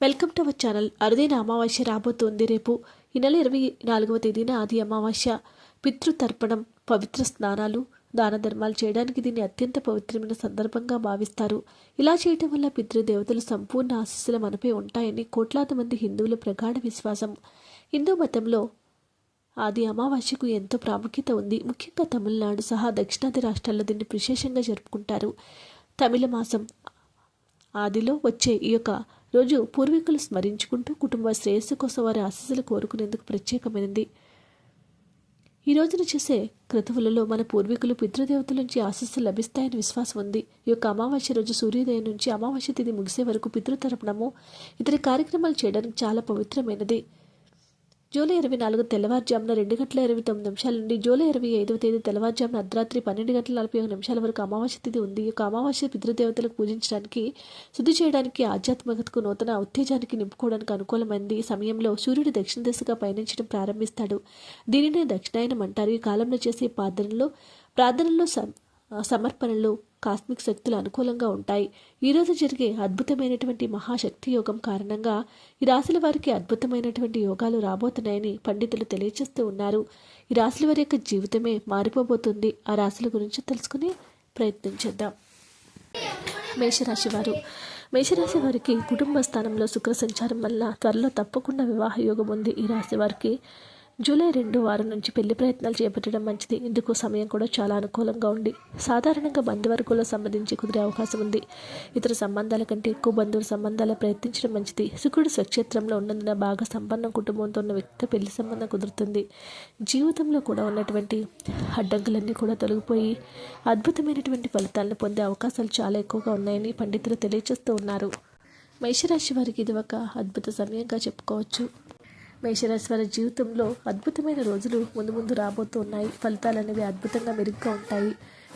Welcome to our channel. అరుదైన అమావాస్య రాబోతోంది రేపు. ఈ నెల ఇరవై నాలుగవ తేదీన ఆది అమావాస్య. పితృతర్పణం పవిత్ర స్నానాలు దాన ధర్మాలు చేయడానికి దీన్ని అత్యంత పవిత్రమైన సందర్భంగా భావిస్తారు. ఇలా చేయటం వల్ల పితృదేవతలు సంపూర్ణ ఆశీస్సులు మనపై ఉంటాయని కోట్లాది మంది హిందువుల ప్రగాఢ విశ్వాసం. హిందూ మతంలో ఆది అమావాస్యకు ఎంతో ప్రాముఖ్యత ఉంది. ముఖ్యంగా తమిళనాడు సహా దక్షిణాది రాష్ట్రాల్లో దీన్ని విశేషంగా జరుపుకుంటారు. తమిళ మాసం ఆదిలో వచ్చే ఈ యొక్క రోజు పూర్వీకులు స్మరించుకుంటూ కుటుంబ శ్రేయస్సు కోసం వారి ఆశీస్సులు కోరుకునేందుకు ప్రత్యేకమైనది ఈ రోజున చేసే క్రతువులలో మన పూర్వీకులు పితృదేవతల నుంచి ఆశస్సులు లభిస్తాయని విశ్వాసం ఉంది. ఈ యొక్క అమావాస్య రోజు సూర్యోదయం నుంచి అమావాస్య తిథి ముగిసే వరకు పితృతర్పణము ఇతర కార్యక్రమాలు చేయడానికి చాలా పవిత్రమైనది. జూలై ఇరవై నాలుగు తెల్లవారుజామున రెండు గంటల ఇరవై తొమ్మిది నిమిషాల నుండి జూలై ఇరవై ఐదవ తేదీ తెల్లవారుజామున అర్ధరాత్రి పన్నెండు గంటల నలభై ఒక నిమిషాల వరకు అమావాస్య తిథి ఉంది. ఈ అమావాస్య పితృదేవతలకు పూజించడానికి శుద్ధి చేయడానికి ఆధ్యాత్మికతకు నూతన ఉత్తేజానికి నింపుకోవడానికి అనుకూలమైంది. ఈ సమయంలో సూర్యుడు దక్షిణ దిశగా పయనించడం ప్రారంభిస్తాడు. దీనినే దక్షిణాయనం అంటారు. ఈ కాలంలో చేసే ప్రార్థనలు ప్రార్థనల్లో సం- సమర్పణలు కాస్మిక్ శక్తులు అనుకూలంగా ఉంటాయి. ఈరోజు జరిగే అద్భుతమైనటువంటి మహాశక్తి యోగం కారణంగా ఈ రాశుల వారికి అద్భుతమైనటువంటి యోగాలు రాబోతున్నాయని పండితులు తెలియజేస్తూ ఉన్నారు. ఈ రాశుల వారి యొక్క జీవితమే మారిపోబోతుంది. ఆ రాశుల గురించి తెలుసుకుని ప్రయత్నం చేద్దాం. మేషరాశి వారు. మేషరాశి వారికి కుటుంబ స్థానంలో శుక్ర సంచారం వల్ల త్వరలో తప్పకుండా వివాహ యోగం ఉంది. ఈ రాశి వారికి జూలై రెండు వారం నుంచి పెళ్ళి ప్రయత్నాలు చేపట్టడం మంచిది. ఇందుకు సమయం కూడా చాలా అనుకూలంగా ఉంది. సాధారణంగా బంధువర్గంలో సంబంధించి కుదిరే అవకాశం ఉంది. ఇతర సంబంధాల కంటే ఎక్కువ బంధువుల సంబంధాలు ప్రయత్నించడం మంచిది. శుక్రుడు స్వక్షేత్రంలో ఉన్నందున బాగా సంపన్న కుటుంబంతో ఉన్న వ్యక్తితో పెళ్ళి సంబంధం కుదురుతుంది. జీవితంలో కూడా ఉన్నటువంటి అడ్డంకులన్నీ కూడా తొలగిపోయి అద్భుతమైనటువంటి ఫలితాలను పొందే అవకాశాలు చాలా ఎక్కువగా ఉన్నాయని పండితులు తెలియజేస్తూ ఉన్నారు. మేషరాశి వారికి ఇది ఒక అద్భుత సమయంగా చెప్పుకోవచ్చు. మేషరాశి వారి జీవితంలో అద్భుతమైన రోజులు ముందు ముందు రాబోతున్నాయి. ఫలితాలు అనేవి అద్భుతంగా మెరుగ్గా ఉంటాయి.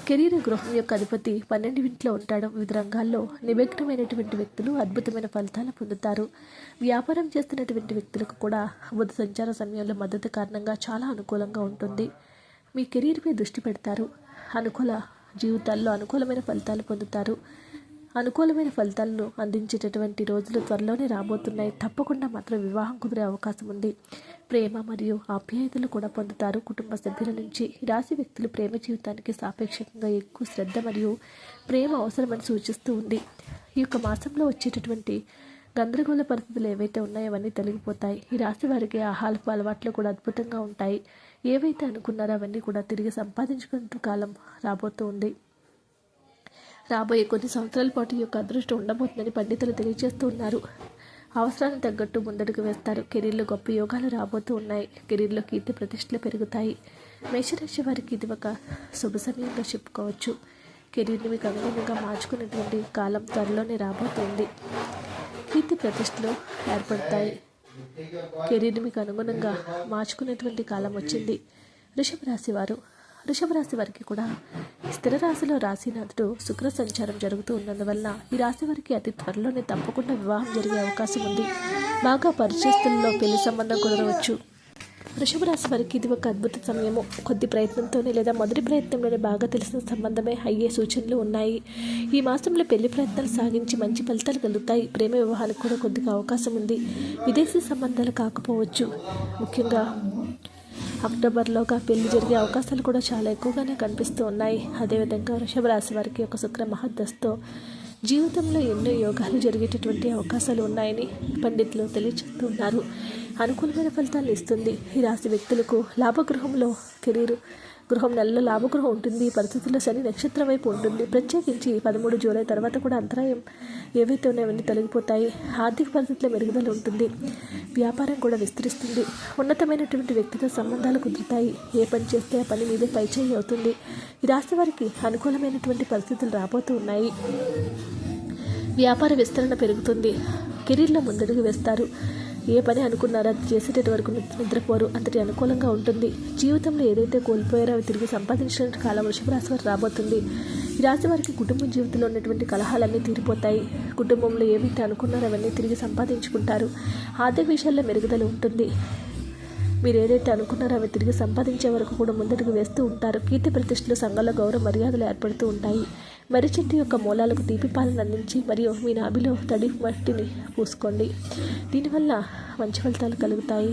కెరీర్ గృహం యొక్క అధిపతి పన్నెండు ఇంట్లో ఉంటాడు. వివిధ రంగాల్లో నిమగ్నమైనటువంటి వ్యక్తులు అద్భుతమైన ఫలితాలు పొందుతారు. వ్యాపారం చేస్తున్నటువంటి వ్యక్తులకు కూడా బుధ సంచార సమయంలో మద్దతు కారణంగా చాలా అనుకూలంగా ఉంటుంది. మీ కెరీర్పై దృష్టి పెడతారు. అనుకూల జీవితాల్లో అనుకూలమైన ఫలితాలు పొందుతారు. అనుకూలమైన ఫలితాలను అందించేటటువంటి రోజులు త్వరలోనే రాబోతున్నాయి. తప్పకుండా మాత్రం వివాహం కుదిరే అవకాశం ఉంది. ప్రేమ మరియు ఆప్యాయతలు కూడా పొందుతారు. కుటుంబ సభ్యుల నుంచి ఈ రాశి వ్యక్తులు ప్రేమ జీవితానికి సాపేక్షంగా ఎక్కువ శ్రద్ధ మరియు ప్రేమ అవసరమని సూచిస్తూ ఉంది. ఈ యొక్క మాసంలో వచ్చేటటువంటి గందరగోళ పరిస్థితులు ఏవైతే ఉన్నాయో అవన్నీ తొలగిపోతాయి. ఈ రాశి వారికి ఆహారపు అలవాట్లు కూడా అద్భుతంగా ఉంటాయి. ఏవైతే అనుకున్నారో అవన్నీ కూడా తిరిగి సంపాదించుకున్న కాలం రాబోతూ ఉంది. రాబోయే కొన్ని సంవత్సరాల పాటు ఈ యొక్క అదృష్టం ఉండబోతుందని పండితులు తెలియజేస్తున్నారు అవసరాన్ని అవసరానికి తగ్గట్టు ముందడుగు వేస్తారు. కెరీర్లో గొప్ప యోగాలు రాబోతూ ఉన్నాయి. కెరీర్లో కీర్తి ప్రతిష్టలు పెరుగుతాయి. మేషరాశి వారికి ఇది ఒక శుభ సమయంగా చెప్పుకోవచ్చు. కెరీర్ని మీకు అనుగుణంగా మార్చుకునేటువంటి కాలం త్వరలోనే రాబోతుంది. కీర్తి ప్రతిష్టలు ఏర్పడతాయి. కెరీర్ని మీకు అనుగుణంగా మార్చుకునేటువంటి కాలం వచ్చింది. వృషభ రాశి వారు వృషభ రాశి వారికి కూడా స్థిర రాశిలో రాశినాథుడు శుక్ర సంచారం జరుగుతూ ఉన్నందువల్ల ఈ రాశి వారికి అతి త్వరలోనే తప్పకుండా వివాహం జరిగే అవకాశం ఉంది. బాగా పరిచయస్తుల్లో పెళ్ళి సంబంధం కుదరవచ్చు. వృషభ రాశి వారికి ఇది ఒక అద్భుత సమయము. కొద్ది ప్రయత్నంతోనే లేదా మొదటి ప్రయత్నంలోనే బాగా తెలిసిన సంబంధమే అయ్యే సూచనలు ఉన్నాయి. ఈ మాసంలో పెళ్ళి ప్రయత్నాలు సాగించి మంచి ఫలితాలు కలుగుతాయి. ప్రేమ వివాహాలకు కూడా కొద్దిగా అవకాశం ఉంది. విదేశీ సంబంధాలు కాకపోవచ్చు. ముఖ్యంగా అక్టోబర్లోగా పెళ్ళి జరిగే అవకాశాలు కూడా చాలా ఎక్కువగానే కనిపిస్తూ ఉన్నాయి. అదేవిధంగా వృషభ రాశి వారికి ఒక శుక్ర మహద్దస్తో జీవితంలో ఎన్నో యోగాలు జరిగేటటువంటి అవకాశాలు ఉన్నాయని పండితులు తెలియచేస్తున్నారు అనుకూలమైన ఫలితాలు ఇస్తుంది. ఈ రాశి వ్యక్తులకు లాభగృహంలో కెరీరు గృహం నెలలో లాభగృహం ఉంటుంది. ఈ పరిస్థితుల్లో శని నక్షత్రం వైపు ఉంటుంది. ప్రత్యేకించి పదమూడు జూలై తర్వాత కూడా అంతరాయం ఏవైతే ఉన్నాయో అవన్నీ తొలగిపోతాయి. ఆర్థిక పరిస్థితుల్లో మెరుగుదల ఉంటుంది. వ్యాపారం కూడా విస్తరిస్తుంది. ఉన్నతమైనటువంటి వ్యక్తితో సంబంధాలు కుదురుతాయి. ఏ పని చేస్తే ఆ పని మీదే పైచేయి అవుతుంది. ఈ వారికి అనుకూలమైనటువంటి పరిస్థితులు రాబోతూ ఉన్నాయి. వ్యాపార విస్తరణ పెరుగుతుంది. కెరీర్లో ముందడుగు వేస్తారు. ఏ పని అనుకున్నారో అది చేసేటట్టు వరకు నిద్రపోరు. అంతటి అనుకూలంగా ఉంటుంది. జీవితంలో ఏదైతే కోల్పోయారో అవి తిరిగి సంపాదించిన కాలం వృషభ రాశి వారు రాబోతుంది. ఈ రాశి వారికి కుటుంబ జీవితంలో ఉన్నటువంటి కలహాలన్నీ తీరిపోతాయి. కుటుంబంలో ఏవైతే అనుకున్నారో అవన్నీ తిరిగి సంపాదించుకుంటారు. ఆర్థిక విషయాల్లో మెరుగుదల ఉంటుంది. మీరు ఏదైతే అనుకున్నారో అవి తిరిగి సంపాదించే వరకు కూడా ముందడుగు వేస్తూ ఉంటారు. కీర్తి ప్రతిష్టలు సంఘంలో గౌరవ మర్యాదలు ఏర్పడుతూ ఉంటాయి. వరి చెట్టు యొక్క మూలాలకు తీపి పాలను అందించి మరియు మీ నాభిలో తడి మట్టిని పూసుకోండి. దీనివల్ల మంచి ఫలితాలు కలుగుతాయి.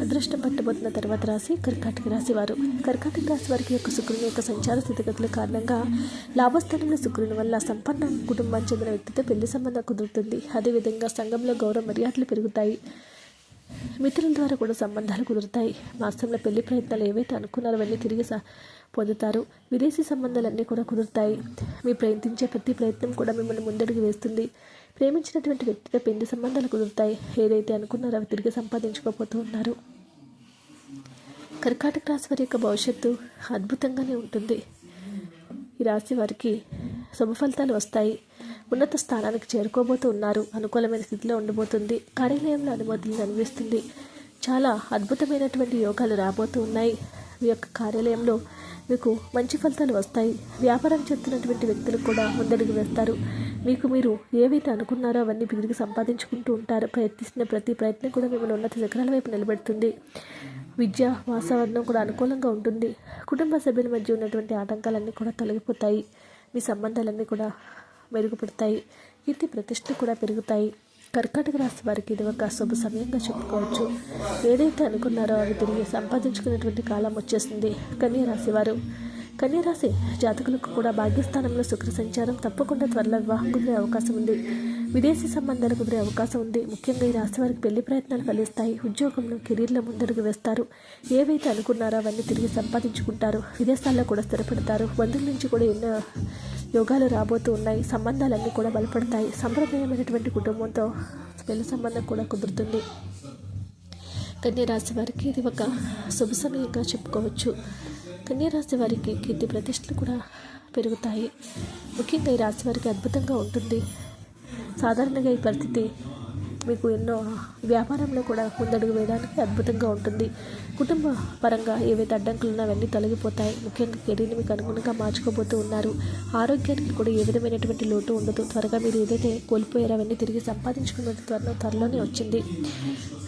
అదృష్టం పట్టబోతున్న తర్వాత రాశి కర్కాటక రాశి వారు. కర్కాటక రాశి వారికి యొక్క శుక్రుని యొక్క సంచార స్థితిగతుల కారణంగా లాభస్థానంలో శుక్రుని వల్ల సంపన్న కుటుంబానికి చెందిన వ్యక్తితో పెళ్ళి సంబంధం కుదురుతుంది. అదేవిధంగా సంఘంలో గౌరవ మర్యాదలు పెరుగుతాయి. మిత్రుల ద్వారా కూడా సంబంధాలు కుదురుతాయి. మాసంలో పెళ్ళి ప్రయత్నాలు ఏవైతే అనుకున్నారో వెళ్ళి తిరిగి సా పొందుతారు. విదేశీ సంబంధాలన్నీ కూడా కుదురుతాయి. మీ ప్రయత్నించే ప్రతి ప్రయత్నం కూడా మిమ్మల్ని ముందడుగు వేస్తుంది. ప్రేమించినటువంటి వ్యక్తితో పెళ్ళి సంబంధాలు కుదురుతాయి. ఏదైతే అనుకున్నారో అవి తిరిగి సంపాదించుకోపోతూ ఉన్నారు. కర్కాటక రాశి వారి యొక్క భవిష్యత్తు అద్భుతంగానే ఉంటుంది. ఈ రాశి వారికి శుభ ఫలితాలు వస్తాయి. ఉన్నత స్థానానికి చేరుకోబోతూ ఉన్నారు. అనుకూలమైన స్థితిలో ఉండబోతుంది. కార్యాలయంలో అనుమతులు అనిపిస్తుంది చాలా అద్భుతమైనటువంటి యోగాలు రాబోతూ ఉన్నాయి. మీ యొక్క కార్యాలయంలో మీకు మంచి ఫలితాలు వస్తాయి. వ్యాపారం చేస్తున్నటువంటి వ్యక్తులు కూడా ముందడుగు వేస్తారు. మీకు మీరు ఏవైతే అనుకున్నారో అవన్నీ తిరిగి సంపాదించుకుంటూ ఉంటారు. ప్రయత్నిస్తున్న ప్రతి ప్రయత్నం కూడా మిమ్మల్ని ఉన్నత శిఖరాల వైపు నిలబెడుతుంది. విద్య వాతావరణం కూడా అనుకూలంగా ఉంటుంది. కుటుంబ సభ్యుల మధ్య ఉన్నటువంటి ఆటంకాలన్నీ కూడా తొలగిపోతాయి. మీ సంబంధాలన్నీ కూడా మెరుగుపడతాయి. కీర్తి ప్రతిష్టలు కూడా పెరుగుతాయి. కర్కాటక రాశి వారికి ఇది ఒక శుభ సమయంగా చెప్పుకోవచ్చు. ఏదైతే అనుకున్నారో అవి తిరిగి సంపాదించుకునేటువంటి కాలం వచ్చేసింది. కన్యా రాశి వారు. కన్యా రాశి జాతకులకు కూడా భాగ్యస్థానంలో శుక్ర సంచారం తప్పకుండా త్వరలో వివాహం కుదిరే అవకాశం ఉంది. విదేశీ సంబంధాలు కుదిరే అవకాశం ఉంది. ముఖ్యంగా ఈ రాశి వారికి పెళ్ళి ప్రయత్నాలు ఫలిస్తాయి. ఉద్యోగంలో కెరీర్లో ముందడుగు వేస్తారు. ఏవైతే అనుకున్నారో అవన్నీ తిరిగి సంపాదించుకుంటారు. విదేశాల్లో కూడా స్థిరపడతారు. బంధువుల నుంచి కూడా ఎన్నో యోగాలు రాబోతూ ఉన్నాయి. సంబంధాలన్నీ కూడా బలపడతాయి. సంప్రదాయమైనటువంటి కుటుంబంతో పెళ్ళి సంబంధం కూడా కుదురుతుంది. కన్యరాశి వారికి ఇది ఒక శుభ సమయంగా చెప్పుకోవచ్చు. కన్యరాశి వారికి కీర్తి ప్రతిష్టలు కూడా పెరుగుతాయి. ముఖ్యంగా ఈ రాశి వారికి అద్భుతంగా ఉంటుంది. సాధారణంగా ఈ పరిస్థితి మీకు ఎన్నో వ్యాపారంలో కూడా ముందడుగు వేయడానికి అద్భుతంగా ఉంటుంది. కుటుంబ పరంగా ఏవైతే అడ్డంకులు ఉన్నాయో అవన్నీ తొలగిపోతాయి. ముఖ్యంగా కెరీర్ని మీకు అనుగుణంగా మార్చుకోబోతూ ఉన్నారు. ఆరోగ్యానికి కూడా ఏ విధమైనటువంటి లోటు ఉండదు. త్వరగా మీరు ఏదైతే కోల్పోయారో అవన్నీ తిరిగి సంపాదించుకున్న త్వరలో త్వరలోనే వచ్చింది.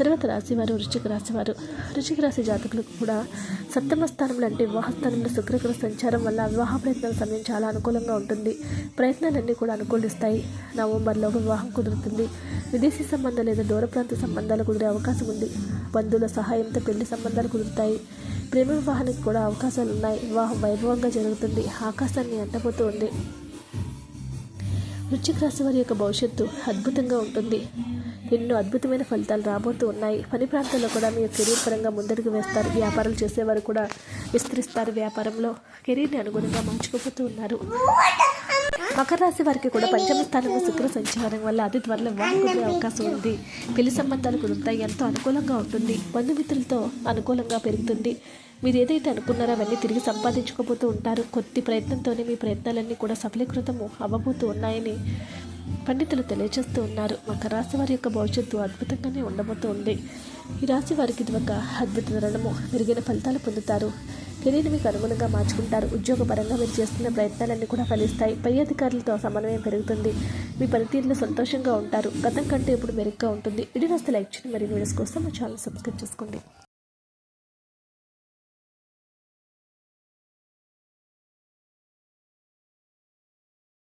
తర్వాత రాశివారు వృశ్చిక రాశివారు వృశ్చిక రాశి జాతకులు కూడా సప్తమ స్థానంలో అంటే వివాహ స్థానంలో శుక్రగ్రహ సంచారం వల్ల వివాహ ప్రయత్నాల సమయం చాలా అనుకూలంగా ఉంటుంది. ప్రయత్నాలన్నీ కూడా అనుకూలిస్తాయి. నవంబర్లో వివాహం కుదురుతుంది. విదేశీ సంబంధాలు లేదా దూర ప్రాంత సంబంధాలు కుదిరే అవకాశం ఉంది. బంధువుల సహాయంతో పెళ్ళి సంబంధాలు కుదురుతాయి. ప్రేమ వివాహానికి కూడా అవకాశాలు ఉన్నాయి. వివాహం వైభవంగా జరుగుతుంది. ఆకాశాన్ని అంటపోతూ ఉంది. వృశ్చిక రాశి వారి యొక్క భవిష్యత్తు అద్భుతంగా ఉంటుంది. ఎన్నో అద్భుతమైన ఫలితాలు రాబోతూ ఉన్నాయి. పని ప్రాంతాల్లో కూడా మీరు కెరీర్ పరంగా ముందడుగు వేస్తారు. వ్యాపారాలు చేసేవారు కూడా విస్తరిస్తారు వ్యాపారంలో. కెరీర్ని అనుగుణంగా మార్చుకోబోతూ ఉన్నారు. మకర రాశి వారికి కూడా పంచమ స్థానంలో శుక్ర సంచారం వల్ల అతి త్వరలో వివాహం అవకాశం ఉంది. పెళ్ళి సంబంధాలు కుదురుతాయి ఎంతో అనుకూలంగా ఉంటుంది. బంధుమిత్రులతో అనుకూలంగా పెరుగుతుంది. మీరు ఏదైతే అనుకున్నారో అవన్నీ తిరిగి సంపాదించుకోబోతూ ఉంటారు. కొద్ది ప్రయత్నంతోనే మీ ప్రయత్నాలన్నీ కూడా సఫలీకృతము అవ్వబోతూ ఉన్నాయని పండితులు తెలియజేస్తూ ఉన్నారు. మకర రాశి వారి యొక్క భవిష్యత్తు అద్భుతంగానే ఉండబోతూ ఉంది ఈ రాశి వారికి ఇది ఒక అద్భుత తరుణము మెరుగైన ఫలితాలు పొందుతారు. కెరీర్ని మీకు అనుగుణంగా మార్చుకుంటారు. ఉద్యోగపరంగా మీరు చేస్తున్న ప్రయత్నాలన్నీ కూడా ఫలిస్తాయి. పై అధికారులతో సమన్వయం పెరుగుతుంది. మీ పనితీరులో సంతోషంగా ఉంటారు. గతం కంటే ఇప్పుడు మెరుగ్గా ఉంటుంది. ఇడి వస్తే లైక్ చేయండి. మరియు వీడియోస్ కోసం మా ఛానల్ సబ్స్క్రైబ్ చేసుకోండి.